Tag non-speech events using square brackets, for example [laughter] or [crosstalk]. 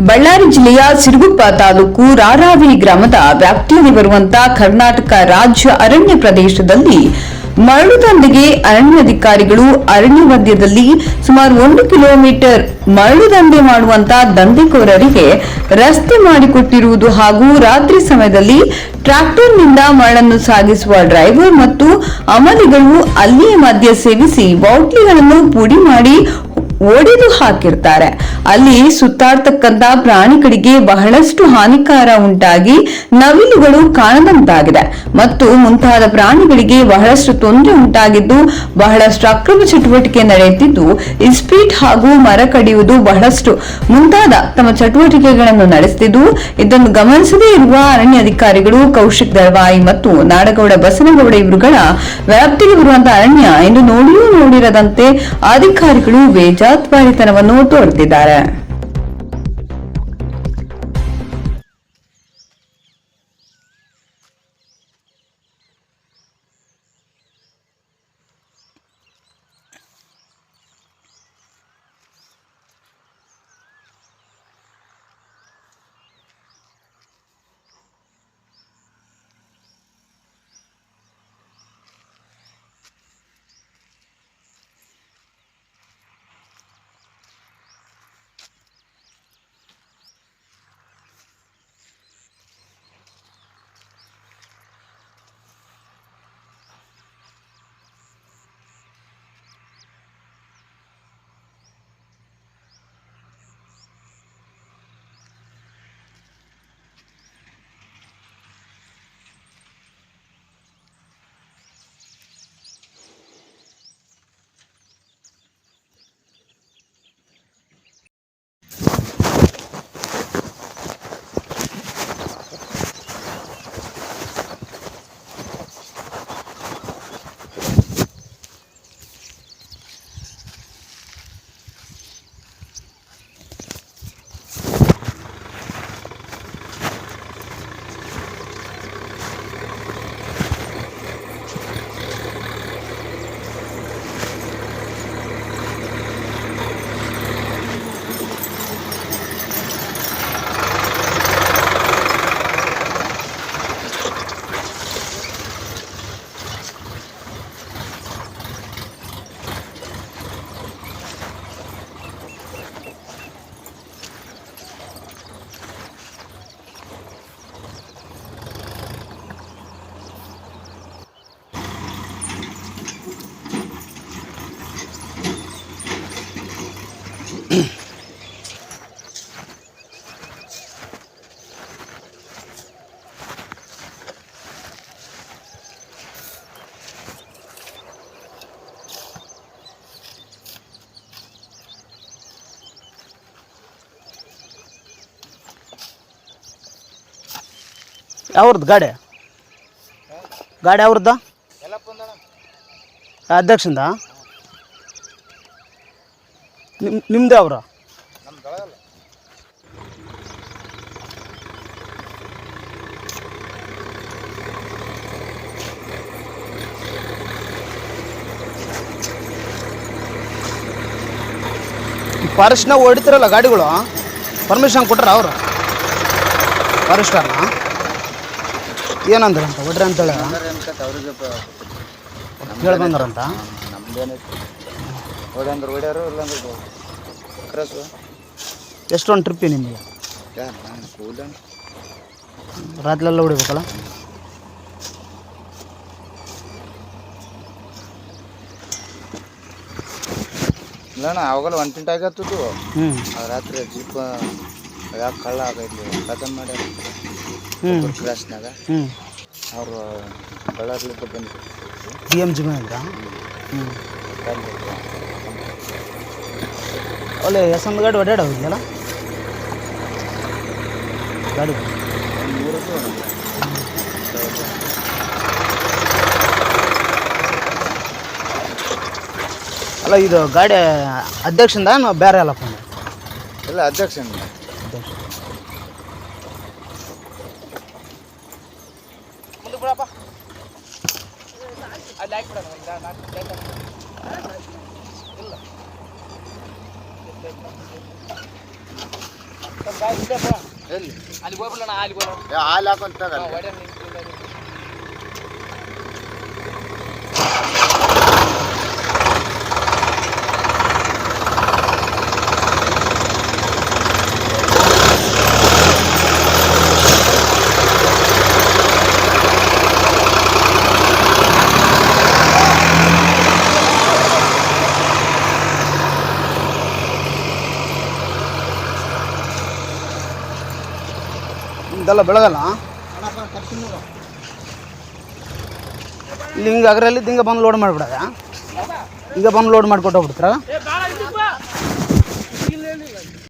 ಬಳ್ಳಾರಿ ಜಿಲ್ಲೆಯ ಸಿರುಗುಪ್ಪ ತಾಲೂಕು ರಾರಾವಿ ಗ್ರಾಮದ ವ್ಯಾಪ್ತಿಯಲ್ಲಿ ಬರುವಂತಹ ಕರ್ನಾಟಕ ರಾಜ್ಯ ಅರಣ್ಯ ಪ್ರದೇಶದಲ್ಲಿ ಮರಳು ದಂಧೆಗೆ ಅರಣ್ಯಾಧಿಕಾರಿಗಳು ಅರಣ್ಯ ಮಧ್ಯದಲ್ಲಿ ಸುಮಾರು ಒಂದು ಕಿಲೋಮೀಟರ್ ಮರಳು ದಂಧೆ ಮಾಡುವಂತಹ ದಂಧೆಕೋರರಿಗೆ ರಸ್ತೆ ಮಾಡಿಕೊಟ್ಟಿರುವುದು ಹಾಗೂ ರಾತ್ರಿ ಸಮಯದಲ್ಲಿ ಟ್ರ್ಯಾಕ್ಟರ್ನಿಂದ ಮರಳನ್ನು ಸಾಗಿಸುವ ಡ್ರೈವರ್ ಮತ್ತು ಅಮಲಿಗಳು ಅಲ್ಲಿಯೇ ಮದ್ಯ ಸೇವಿಸಿ ಬಾಟ್ಲಿಗಳನ್ನು ಪುಡಿ ಮಾಡಿ ಒಡೆದು ಹಾಕಿರ್ತಾರೆ. ಅಲ್ಲಿ ಸುತ್ತಾಡ್ತಕ್ಕಂತ ಪ್ರಾಣಿಗಳಿಗೆ ಬಹಳಷ್ಟು ಹಾನಿಕಾರ ಉಂಟಾಗಿ ನವಿಲುಗಳು ಕಾಣದಂತಾಗಿದೆ. ಮತ್ತು ಮುಂತಾದ ಪ್ರಾಣಿಗಳಿಗೆ ಬಹಳಷ್ಟು ತೊಂದರೆ ಉಂಟಾಗಿದ್ದು, ಬಹಳಷ್ಟು ಅಕ್ರಮ ಚಟುವಟಿಕೆ ನಡೆಯುತ್ತಿದ್ದು, ಇಸ್ಪೀಟ್ ಹಾಗೂ ಮರ ಕಡಿಯುವುದು ಬಹಳಷ್ಟು. ಮುಂತಾದ ತಮ್ಮ ಚಟುವಟಿಕೆಗಳನ್ನು ನಡೆಸುತ್ತಿದ್ದು ಇದನ್ನು ಗಮನಿಸದೇ ಇರುವ ಅರಣ್ಯ ಅಧಿಕಾರಿಗಳು ಕೌಶಿಕ್ ದಳವಾಯಿ ಮತ್ತು ನಾಡಗೌಡ ಬಸನಗೌಡ ಇವರುಗಳ ವ್ಯಾಪ್ತಿಗೆ ಬರುವಂತಹ ಅರಣ್ಯ ಎಂದು ನೋಡಿಯೂ ನೋಡಿರದಂತೆ ಅಧಿಕಾರಿಗಳು ಬೇಜಾತ್ವಾರಿತನವನ್ನು ತೋರುತ್ತಿದ್ದಾರೆ [clears throat] ಯಾವ್ರದ್ದು ಗಾಡಿ? ಗಾಡಿ ಯಾವ್ರದ್ದು ಅಧ್ಯಕ್ಷಂದ? ನಿಮ್ ನಿಮ್ಮದೇ ಅವರ? ಫಾರೆಸ್ಟ್ನ ಹೊಡಿತಿರಲ್ಲ ಗಾಡಿಗಳು? ಪರ್ಮಿಷನ್ ಕೊಟ್ರ ಅವರು? ಫಾರೆಸ್ಟರ್ನ ಏನಂದ್ರಂತ? ಹೊಡ್ರಿ ಅಂತೇಳಿ. ಹೇಳಿ ಬಂದಾರಂತ? ಹೊಡ್ಯಾಂದ್ರೆ ಹೊಡ್ಯಾರು ಇಲ್ಲಾಂದ್ರೆ ಕ್ರಸು ಎಷ್ಟೊಂದು ಟ್ರಿಪ್ಪಿ ನಿಮಗೆ? ಯಾರು ನಾನು ಹೊಡಿಬೇಕಲ್ಲ? ಇಲ್ಲ ಅವಾಗಲ್ಲ ಒಂದು ತಿಂಟ ಆಗತ್ತದು. ಹ್ಞೂ ರಾತ್ರಿ ಜೀಪ ಯಾಕೆ ಕಳ್ಳ ಆಗೈತಿ ಕದನ್ ಮಾಡ್ಯಾರ. ಹ್ಞೂ ಕ್ರಾಸ್ನಾಗ ಹ್ಞೂ ಅವರು ಬಳ್ಳಾರ್ಲಿದ್ದ ಬಂದು ಡಿ ಎಂ ಜಿ ಅಂತ ಹ್ಞೂ ಒಳ್ಳೆ ಎಸಂದ್ ಗಾಡಿ ಓಡಾಡ ಹೋಗಿದೆಯಲ್ಲ ಗಾಡಿ. ಅಲ್ಲ ಇದು ಗಾಡಿ ಅಧ್ಯಕ್ಷಿಂದ ನಾವು ಬೇರೆ ಅಲ್ಲಪ್ಪ ಇಲ್ಲ ಅಧ್ಯಕ್ಷ ಎಲ್ಲಿ ಅಲ್ಲಿ ಹೋಗ್ಬಿಡೋಣ ಅಲ್ಲಿ ಏ, ಹಾಲು ಹಾಕೊಂತ ಇದೆಲ್ಲ ಬೆಳಗಲ್ಲ? ಇಲ್ಲಿ ಹಿಂಗೆ ಅಗ್ರಲ್ಲಿ ಹಿಂಗೆ ಬಂದು ಲೋಡ್ ಮಾಡಿಬಿಡದ? ಹಿಂಗೆ ಬಂದು ಲೋಡ್ ಮಾಡಿಕೊಟ್ಟು ಹೋಗ್ಬಿಡ್ತಾರ?